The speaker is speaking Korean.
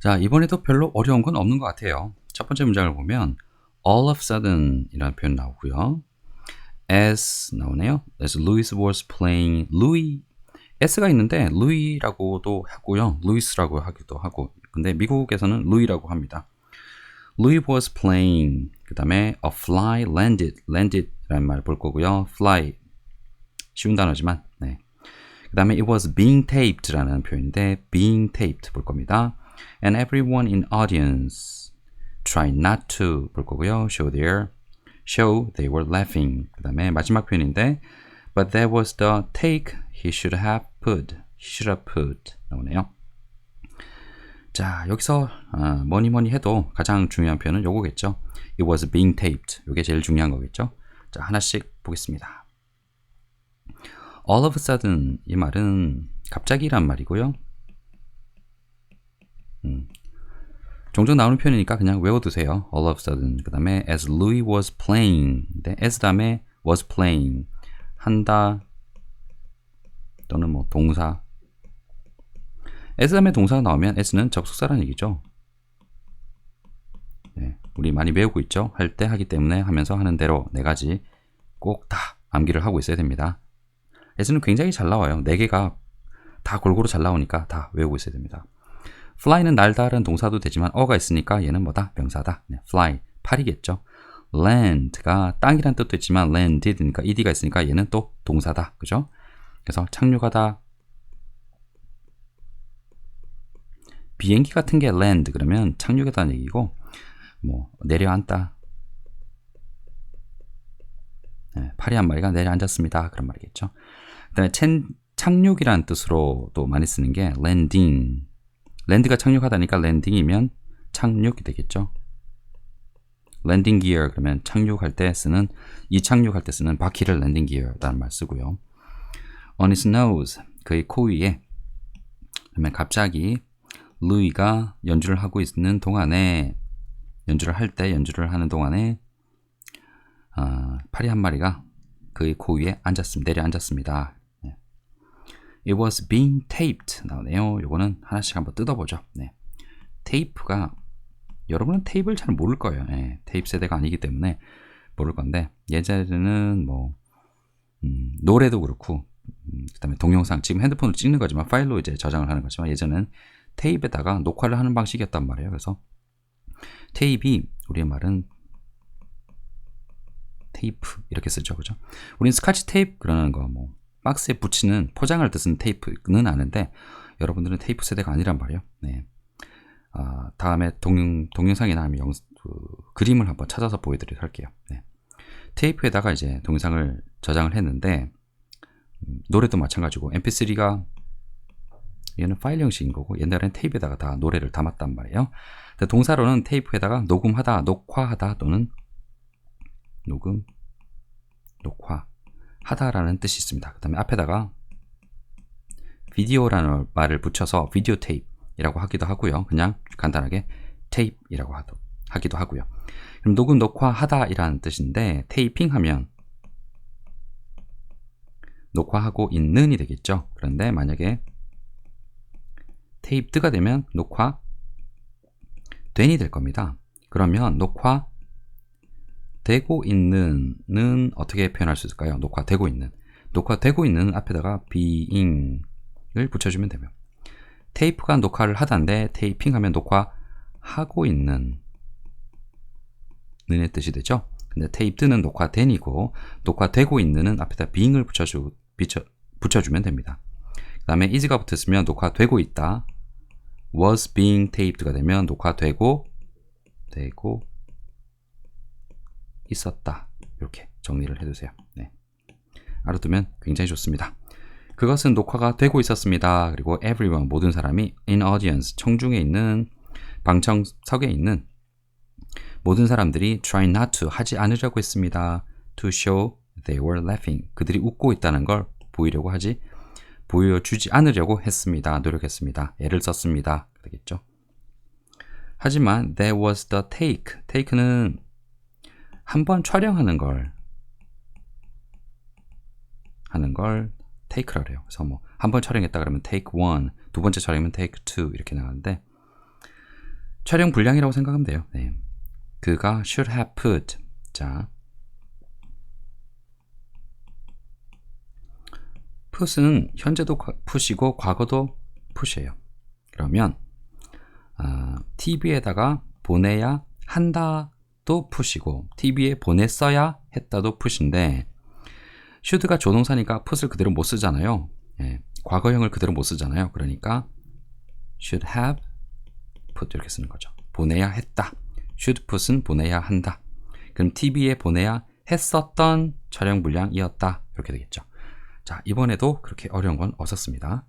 자, 이번에도 별로 어려운 건 없는 것 같아요. 첫 번째 문장을 보면 all of sudden 이라는 표현 나오고요. as 나오네요. as Louis was playing Louis s가 있는데 루이라고도 하고요. 루이스라고 하기도 하고. 근데 미국에서는 루이라고 합니다. Louis was playing 그 다음에 a fly landed landed 라는 말 볼 거고요. fly 쉬운 단어지만 네. 그 다음에 it was being taped 라는 표현인데 being taped 볼 겁니다. And everyone in audience tried not to 볼 거고요. show their show they were laughing 그 다음에 마지막 표현인데 but that was the take he should have put he should have put 나오네요. 자 여기서 어, 뭐니 뭐니 해도 가장 중요한 표현은 요거겠죠. It was being taped. 이게 제일 중요한 거겠죠. 자 하나씩 보겠습니다. All of a sudden 이 말은 갑자기란 말이고요. 음, 종종 나오는 표현이니까 그냥 외워두세요. All of a sudden. 그 다음에 as Louis was playing. 네, as 다음에 was playing. 한다 또는 뭐 동사. as 다음에 동사가 나오면 as는 접속사라는 얘기죠. 네, 우리 많이 배우고 있죠. 할 때 하기 때문에 하면서 하는 대로 네 가지 꼭 다 암기를 하고 있어야 됩니다. as는 굉장히 잘 나와요. 네 개가 다 골고루 잘 나오니까 다 외우고 있어야 됩니다. Fly는 날다라는 동사도 되지만 어가 있으니까 얘는 뭐다? 명사다. 네, fly, 팔이겠죠. land가 땅이란 뜻도 있지만 landed니까 ed가 있으니까 얘는 또 동사다. 그죠? 그래서 착륙하다. 비행기 같은 게 land 그러면 착륙했다는 얘기고 뭐 내려앉다. 네, 파리 한 마리가 내려앉았습니다. 그런 말이겠죠. 그다음에 착륙이라는 뜻으로도 많이 쓰는 게 landing. 랜드가 착륙하다니까 랜딩이면 착륙이 되겠죠. 랜딩 기어 그러면 착륙할 때 쓰는 이 착륙할 때 쓰는 바퀴를 랜딩 기어라는 말 쓰고요. On his nose 그의 코 위에 그러면 갑자기 루이가 연주를 하고 있는 동안에 연주를 할 때 연주를 하는 동안에 어, 파리 한 마리가 그의 코 위에 앉았습니다. 내려 앉았습니다. It was being taped 나오네요. 요거는 하나씩 한번 뜯어보죠. 네. 테이프가 여러분은 테이프를 잘 모를 거예요. 네. 테이프 세대가 아니기 때문에 모를 건데 예전에는 뭐 음, 노래도 그렇고 음, 그다음에 동영상 지금 핸드폰으로 찍는 거지만 파일로 이제 저장을 하는 거지만 예전엔 테이프에다가 녹화를 하는 방식이었단 말이에요. 그래서 테이프 우리의 말은 테이프 이렇게 쓰죠, 그죠? 우리는 스카치 테이프 그러는 거 뭐 박스에 붙이는 때 쓰는 테이프는 아는데 여러분들은 테이프 세대가 아니란 말이에요. 네. 아, 다음에 동영, 동영상이나 아니면 영, 그, 그림을 한번 찾아서 보여드리도록 할게요. 네. 테이프에다가 이제 동영상을 저장을 했는데 음, 노래도 마찬가지고 mp3가 얘는 파일 형식인 거고 옛날엔 테이프에다가 다 노래를 담았단 말이에요. 동사로는 테이프에다가 녹음하다, 녹화하다 또는 녹음, 녹화 하다라는 뜻이 있습니다. 그 다음에 앞에다가 비디오라는 말을 붙여서 비디오 테이프이라고 하기도 하고요. 그냥 간단하게 테이프이라고 하기도 하고요. 그럼 녹음 녹화하다 이라는 뜻인데 테이핑 하면 녹화하고 있는이 되겠죠. 그런데 만약에 테이프가 되면 녹화 된이 될 겁니다. 그러면 녹화 되고 있는은 어떻게 표현할 수 있을까요? 녹화되고 있는. 녹화되고 있는 앞에다가 being을 붙여주면 되면 테이프가 녹화를 하다인데 테이핑 하면 녹화하고 있는 는의 뜻이 되죠. 근데 테이프는 녹화된이고 녹화되고 있는은 앞에다 being을 붙여주, 붙여, 붙여주면 됩니다. 그 다음에 is가 붙었으면 녹화되고 있다. was being taped가 되면 녹화되고 되고 있었다. 이렇게 정리를 해두세요. 네. 알아두면 굉장히 좋습니다. 그것은 녹화가 되고 있었습니다. 그리고 everyone 모든 사람이 in audience 청중에 있는 방청석에 있는 모든 사람들이 try not to 하지 않으려고 했습니다. to show they were laughing 그들이 웃고 있다는 걸 보이려고 하지 보여주지 않으려고 했습니다. 노력했습니다. 애를 썼습니다. 되겠죠. 하지만 there was the take. take는 한 번 촬영하는 걸 하는 걸 take라 그래요. 그래서 뭐 한 번 촬영했다 그러면 take one, 두 번째 촬영이면 take two 이렇게 나가는데 촬영 분량이라고 생각하면 돼요. 네. 그가 should have put. 자. put은 현재도 과- put이고 과거도 put이에요. 그러면 아, TV에다가 보내야 한다 도 put이고 TV에 보냈어야 했다도 put인데 should가 조동사니까 put을 그대로 못 쓰잖아요. 예, 과거형을 그대로 못 쓰잖아요. 그러니까 should have put 이렇게 쓰는 거죠. 보내야 했다. should put은 보내야 한다. 그럼 TV에 보내야 했었던 촬영 분량이었다. 이렇게 되겠죠. 자, 이번에도 그렇게 어려운 건 없었습니다.